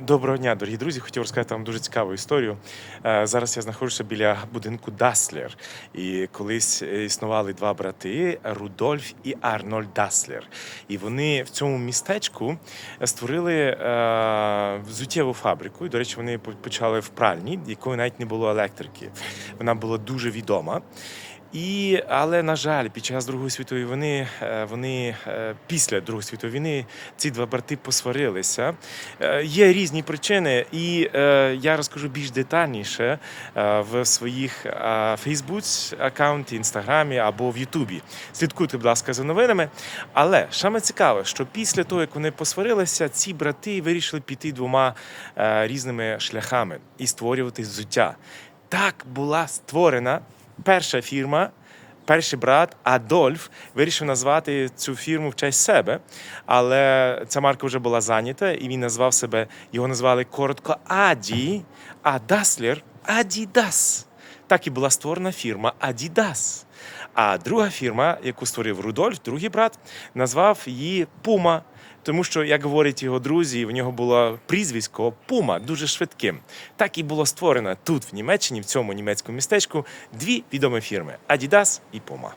Доброго дня, дорогі друзі. Хотів розказати вам дуже цікаву історію. Е, Зараз я знаходжуся біля будинку Даслер. І колись існували два брати Рудольф і Арнольд Даслер. І вони в цьому містечку створили е, взуттєву фабрику. І, до речі, вони почали в пральні, якої навіть не було електрики. Вона була дуже відома. І, але на жаль, під час Другої світової війни е, вони е, після Другої світової війни ці два брати посварилися. Е, Є різні причини, і я розкажу більш детальніше в своїх Фейсбуці аккаунті, інстаграмі або в Ютубі. Слідкуйте, будь ласка, за новинами. Але саме цікаве, що після того, як вони посварилися, ці брати вирішили піти двома різними шляхами і створювати взуття. Так була створена перша фірма. Перший брат Адольф вирішив назвати цю фірму в честь себе, але ця марка вже була зайнята, і він назвав себе, його назвали коротко Аді, а Даслер Адідас. Так і була створена фірма Адідас. А друга фірма, яку створив Рудольф, другий брат, назвав її Пума. Тому що, як говорять його друзі, в нього було прізвисько Пума дуже швидким. Так і було створено тут, в Німеччині, в цьому німецькому містечку, дві відомі фірми Adidas і Puma.